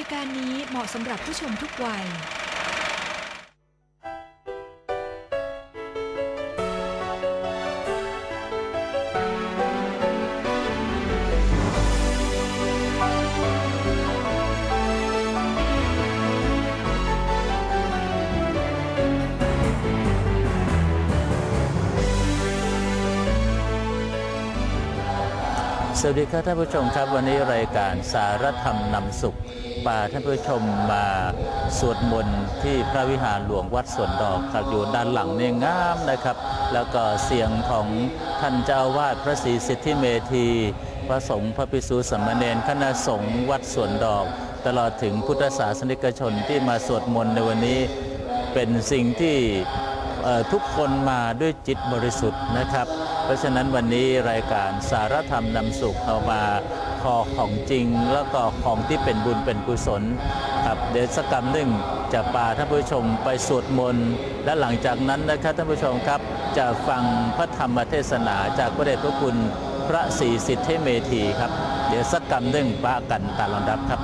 ายการนี้เหมาะสำหรับผู้ชมทุกวัย สวัสดีครับท่านผู้ชมครับวันนี้รายการสารธรรมนำสุข พาท่านผู้ชมมาสวดมนต์ที่พระวิหารหลวงวัดสวนดอกครับอยู่ด้านหลังเนี่ยงามนะครับ แล้วก็เสียงของท่านเจ้าวาสพระศรีสิทธิเมธีพระสงฆ์พระภิกษุสามเณรคณะสงฆ์วัดสวนดอก ตลอดถึงพุทธศาสนิกชนที่มาสวดมนต์ในวันนี้เป็นสิ่งที่ทุกคนมาด้วยจิตบริสุทธิ์นะครับ เพราะฉะนั้นวันนี้รายการสารธรรมนำสุขเอามา คอของจริง แล้วก็ของที่เป็นบุญเป็นกุศลครับเดี๋ยวสักกรรมหนึ่งจะพาท่านผู้ชมไปสวดมนต์และหลังจากนั้นนะครับท่านผู้ชมครับจะฟังพระธรรมเทศนาจากพระเดชพระคุณพระศรีสิทธิเมธีครับ เดี๋ยวสักกรรมหนึ่งปะกันตามลำดับครับ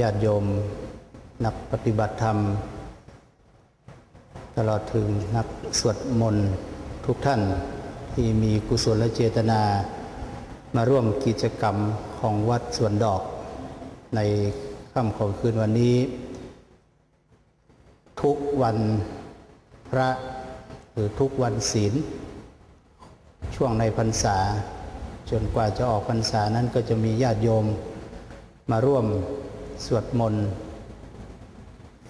ญาติโยม นักปฏิบัติธรรม ตลอดถึงนักสวดมนต์ทุกท่านที่มีกุศลเจตนา มาร่วมกิจกรรมของวัดสวนดอก ในค่ำของคืนวันนี้ ทุกวันพระหรือทุกวันศีล ช่วงในพรรษา จนกว่าจะออกพรรษานั้นก็จะมีญาติโยมมาร่วม สวดมนต์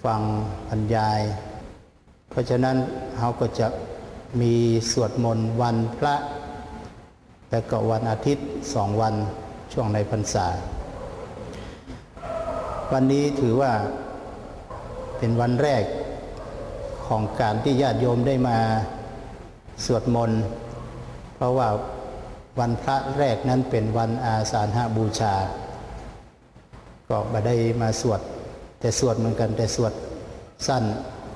ฟังบรรยาย เพราะฉะนั้นเราก็จะมีสวดมนต์วันพระ และก็วันอาทิตย์สองวันช่วงในพรรษา วันนี้ถือว่าเป็นวันแรกของการที่ญาติโยมได้มาสวดมนต์ เพราะว่าวันพระแรกนั้นเป็นวันอาสาฬหบูชา ก็มาได้มาสวด แต่สวดเหมือนกันแต่สวดสั้น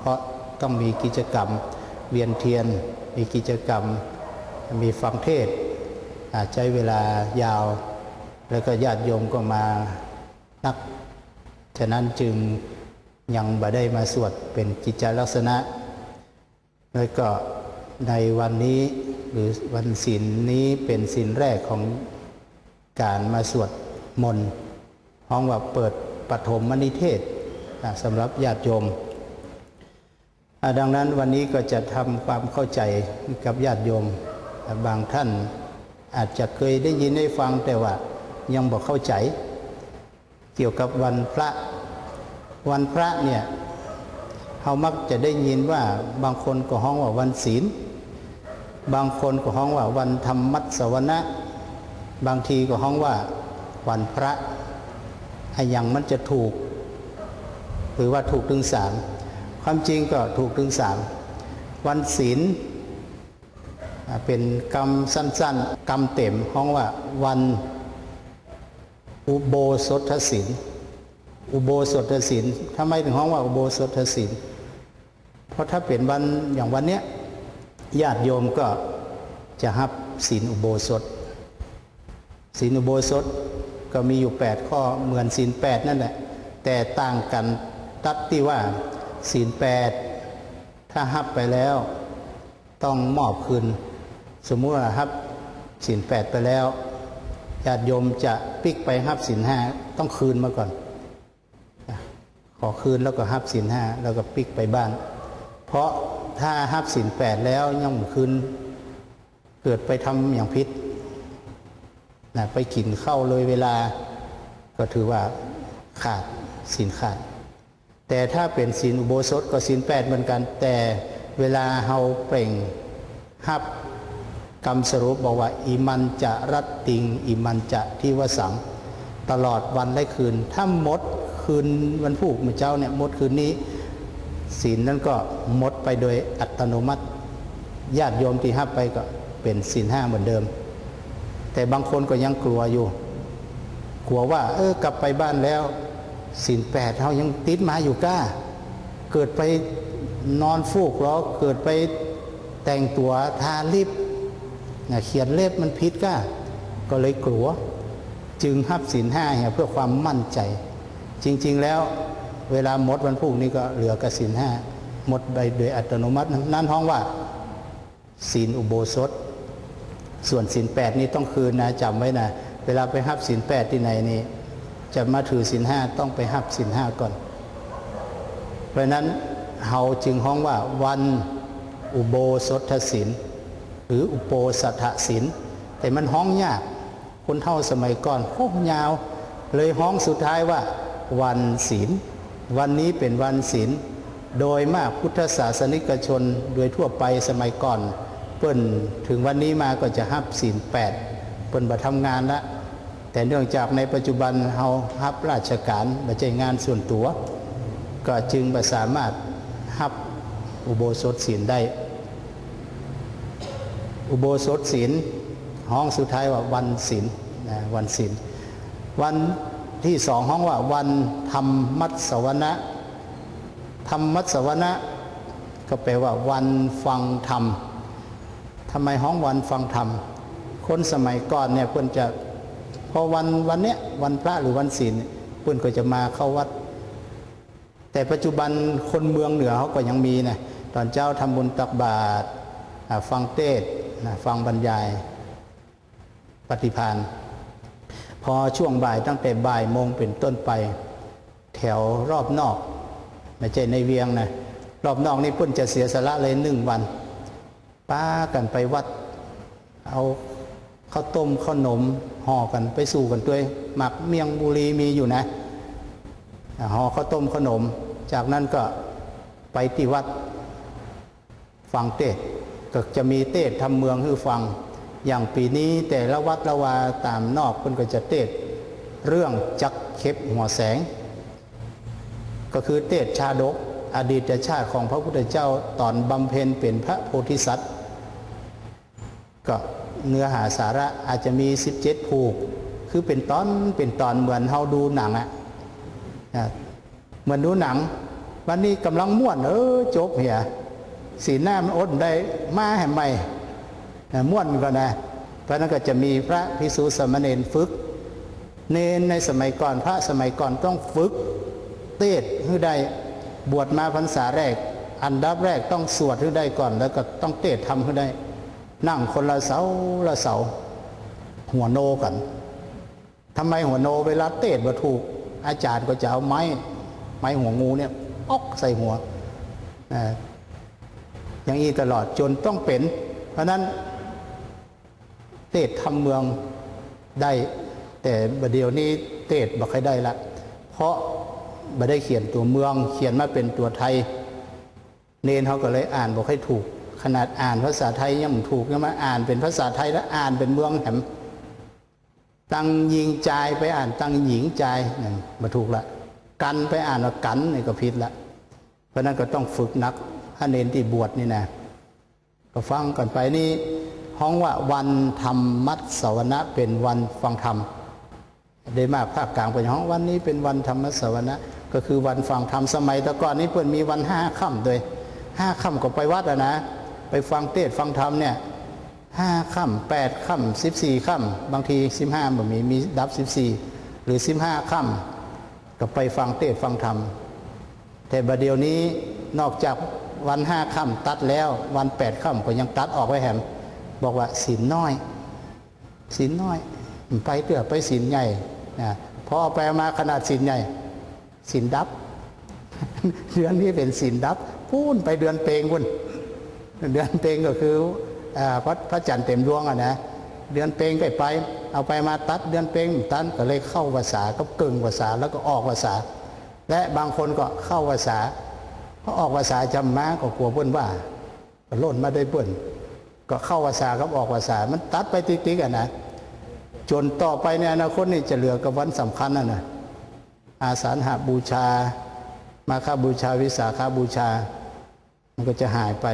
เพราะต้องมีกิจกรรมเวียนเทียน มีกิจกรรมมีฟังเทศอาจใช้เวลายาว แล้วก็ญาติโยมก็มานัก ฉะนั้นจึงยังบ่ได้มาสวดเป็นกิจลักษณะ แล้วก็ในวันนี้หรือวันศีลนี้เป็นศีลแรกของการมาสวดมนต์ ห้องว่าเปิดปฐมมนิเทศสำหรับญาติโยม ดังนั้นวันนี้ก็จะทำความเข้าใจกับญาติโยม บางท่านอาจจะเคยได้ยินได้ฟังแต่ว่ายังบอกเข้าใจ เกี่ยวกับวันพระ วันพระเนี่ยเขามักจะได้ยินว่าบางคนก็ห้องว่าวันศีล บางคนก็ห้องว่าวันธรรมัสวนะ บางทีก็ห้องว่าวันพระ ไอ้อยังมันจะถูก หรือว่าถูกถึงสามความจริงก็ถูกถึงสามวันศีลเป็นกรรมสั้น ๆ กรรมเต็มห้องว่าวันอุโบสถศีลอุโบสถศีลทำไมถึงห้องว่าอุโบสถศีลเพราะถ้าเป็นวันอย่างวันเนี้ยญาติโยมก็จะรับศีลอุโบสถศีลอุโบสถ ก็มีอยู่ 8 ข้อเหมือนศีล8นั่นแหละแต่ต่างกันตัดที่ว่าศีล8ถ้าหับไปแล้ว ต้องมอบคืน สมมุติว่าหับศีล8ไปแล้วญาติโยมจะปิกไปหับศีลห้าต้องคืนมาก่อน ขอคืนแล้วก็หับศีลห้าแล้วก็ปิกไปบ้าน เพราะถ้าหับศีลแปดแล้วยังคืนเกิดไปทำอย่างพิษ นะไปกินเข้าเลยเวลา ก็ถือว่าขาดศีลขาด แต่ถ้าเป็นศีลอุโบสถก็ศีลแปดเหมือนกัน แต่เวลาเฮาเปล่งฮับกรรมสรุปบอกว่า อิมันจะรัตติง อิมันจะที่วสัง ตลอดวันและคืน ถ้าหมดคืนวันผูกเมื่อเจ้าเนี่ยหมดคืนนี้ศีลนั้นก็หมดไปโดยอัตโนมัติญาติโยมที่ฮับไปก็เป็นศีลห้าเหมือนเดิม แต่บางคนก็ยังกลัวอยู่ กลัวว่า เออกลับไปบ้านแล้วสินแปดเขายังติดมาอยู่กล้า เกิดไปนอนฟูกล้อเกิดไปแต่งตัวทาลิปนะเขียนเล็บมันพิษก้าก็เลยกลัว จึงหับสินห้าเพื่อความมั่นใจ จริง ๆแล้วเวลาหมดวันพุ่งนี้ก็เหลือกสินห้าหมดไปโดยอัตโนมัติ นั่นห้องว่าศีลอุโบสถ ส่วนศีลแปดนี้ต้องคืนนะจำไว้นะเวลาไปหับศีลแปดที่ไหนนี่จะมาถือศีลห้าต้องไปหับศีลห้าก่อน เพราะนั้นเฮาจึงห้องว่าวันอุโบสถศีลหรืออุโปสัทศีลแต่มันห้องยากคนเท่าสมัยก่อนโค้งยาว เลยห้องสุดท้ายว่า วันศีล วันนี้เป็นวันศีล โดยมากพุทธศาสนิกชนโดยทั่วไปสมัยก่อน เปิ้นถึงวันนี้มาก็จะฮับศีลแปดเปิ้นมาทำงานละแต่เนื่องจากในปัจจุบันเฮาฮับราชการมาใจงานส่วนตัว ก็จึงบ่สามารถฮับอุโบสถศีลได้ อุโบสถศีลห้องสุดท้ายว่าวันศีลนะวันศีลวันที่สองห้องว่าวันธรรมมัสวนะธรรมมัสวนะก็แปลว่าวันฟังธรรม ทำไมห้องวันฟังธรรม คนสมัยก่อนเนี่ยเพื่อนจะพอวันวันเนี้ยวันพระหรือวันศีลเนี่ยเพื่อนก็จะมาเข้าวัด แต่ปัจจุบันคนเมืองเหนือเขาก็ยังมีนะตอนเจ้าทำบุญตักบาตรฟังเทศนะฟังบรรยายปฏิพานพอช่วงบ่ายตั้งแต่บ่ายโมงเป็นต้นไป แถวรอบนอก ไม่ใช่ในเวียงนะรอบนอกนี่พื่นจะเสียสละเลยหนึ่งวัน ป้ากันไปวัด เอาข้าวต้มข้าวหนมห่อกันไปสู่กันด้วย หมักเมียงบุรีมีอยู่นะห่อข้าวต้มขนม จากนั้นก็ไปที่วัดฟังเทศก็จะมีเทศทำเมืองให้ฟัง อย่างปีนี้แต่ละวัดละวาตามนอกคนก็จะเทศเรื่องจักเข็บหัวแสง ก็คือเทศชาดกอดีตชาติของพระพุทธเจ้าตอนบำเพ็ญเป็นพระโพธิสัตว์ ก็เนื้อหาสาระอาจจะมี 17 ผูก คือเป็นตอนเป็นตอนเหมือนเฮาดูหนังอะ่ะเหมือนดูหนัง วันนี้กำลังม่วน เออจบเหียสีหน้ามันอดได้มาแห่ไม่ม่วนก็นะเพราะนั้นก็จะมีพระพิสุสามเณรฝึก เนนในสมัยก่อนพระสมัยก่อนต้องฝึก เทศให้ได้บวชมาพรรษาแรก อันดับแรกต้องสวดให้ได้ก่อน แล้วก็ต้องเทศทำให้ได้ นั่งคนละเสาละเสา หัวโนกันทำไมหัวโนเวลาเทศบ่ถูก อาจารย์ก็จะเอาไม้ ไม้หัวงูเนี่ยออกใส่หัวอย่างนี้ตลอดจนต้องเป็น เพราะนั้นเทศทำเมืองได้ แต่บัดเดียวนี้เทศบ่ค่อยได้ละ เพราะบ่ได้เขียนตัวเมือง เขียนมาเป็นตัวไทย เนนเขาก็เลยอ่านบ่ค่อยถูก ขนาดอ่านภาษาไทยยังไม่ถูกยังมาอ่านเป็นภาษาไทยแล้วอ่านเป็นเมืองแหมตังยิงใจไปอ่านตังหญิงใจนั่นมาถูกละกันไปอ่านว่ากันนี่ก็ผิดละ เพราะนั้นก็ต้องฝึกนักถ้าเนนที่บวชนี่นะก็ฟังกันไปนี่ห้องว่าวันธรรมมัสสวนะเป็นวันฟังธรรมได้มากภาคกลางเป็นห้องวันนี้เป็นวันธรรมสวนะก็คือวันฟังธรรมสมัยแต่ก่อนนี้เพื่อนมีวันห้าค่ำด้วยห้าค่ำก็ไปวัดอะนะ ไปฟังเทศฟังธรรมเนี่ยห้าค่ำแปดค่ำสิบสี่ค่ำบางทีสิบห้าแบบมีมีดับสิบสี่หรือสิบห้าค่ำก็ไปฟังเทศฟังธรรม แต่บัดเดี๋ยวนี้นอกจากวันห้าค่ำตัดแล้ววันแปดค่ำก็ยังตัดออกไว้แหมบอกว่าศีลน้อยศีลน้อย ไปเตื้อไปศีลใหญ่นะพอไปมาขนาดศีลใหญ่ศีลดับ เดือนนี้เป็นศีลดับพูนไปเดือนเปงพุ่น เดือนเปงก็คือพระพระจันทร์เต็มดวงอะนะเดือนเปงก็ไป เอาไปมาตัดเดือนเปงตันก็เลยเข้าภาษาก็กึ่งภาษาแล้วก็ออกภาษา และบางคนก็เข้าภาษาพอออกภาษาจำมาก็กลัวเพื่อนว่าก็ล่นมาได้เพื่อนก็เข้าภาษากับออกภาษา มันตัดไปติ๊กๆอะนะจนต่อไปในอนาคตนี่จะเหลือกับวันสำคัญน่ะนะอาสาฬหาบูชา มาคาบูชาวิสาขาบูชา มันก็จะหายไป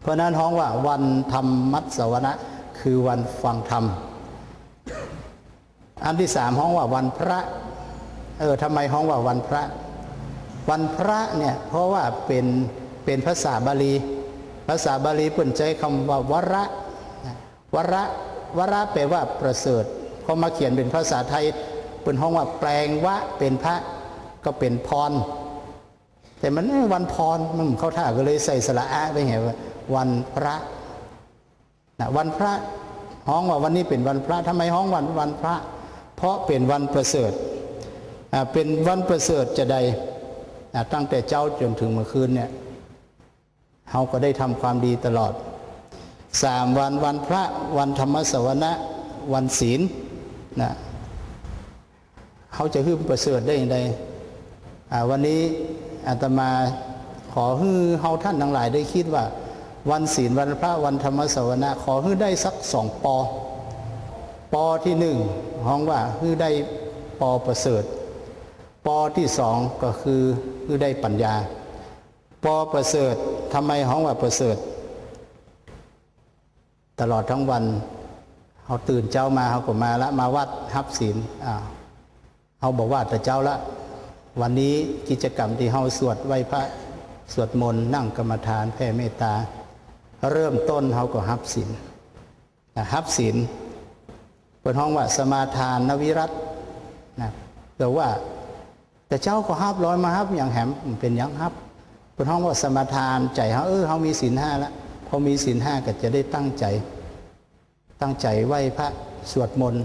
เพราะนั้นห้องว่าวันธรรมมัสวนะคือวันฟังธรรม อันที่สามห้องว่าวันพระเออทำไมห้องว่าวันพระ วันพระเนี่ยเพราะว่าเป็นเป็นภาษาบาลี ภาษาบาลีเปิ่นใจคำว่าวระวระวระแปลว่าประเสริฐพอมาเขียนเป็นภาษาไทยเปิ่นห้องว่าแปลงวะเป็นพระก็เป็นพรแต่มันวันพรมันเข้าท่าก็เลยใส่สระอะไปไงว่า วันพระนะวันพระห้องว่าวันนี้เป็นวันพระทำไมห้องวันวันพระ เพราะเป็นวันประเสริฐเป็นวันประเสริฐจะใดตั้งแต่เจ้าจนถึงเมื่อคืนเนี่ยเราก็ได้ทำความดีตลอดสามวันวันพระวันธรรมสวนะวันศีลนะเขาจะขึ้นประเสริฐได้อย่างไรวันนี้อาตมาขอให้เฮาท่านทั้งหลายได้คิดว่า วันศีลวันพระวันธรรมสวนะขอให้ได้สักสองปอ ปอที่หนึ่งห้องว่าให้ได้ปอประเสริฐ ปอที่สองก็คือให้ได้ปัญญา ปอประเสริฐทำไมห้องว่าประเสริฐ ตลอดทั้งวันเขาตื่นเจ้ามาเขาก็มาละมาวัดฮับศีลอ้าเขาบอกว่าแต่เจ้าละ วันนี้กิจกรรมที่เฮาสวดไหว้พระสวดมนต์นั่งกรรมฐานแผ่เมตตา เริ่มต้นเขาก็ฮับศีลฮับศีลเป็นห้องว่าสมาทานนวิรัตนะแต่ว่า แต่เจ้าก็ฮับร้อยมาฮับอย่างแหมมันเป็นยังฮับเป็นห้องว่าสมาทานใจเขาเออเขามีศีลห้าแล้วพอมีศีลห้าก็จะได้ตั้งใจ ตั้งใจไหว้พระสวดมนต์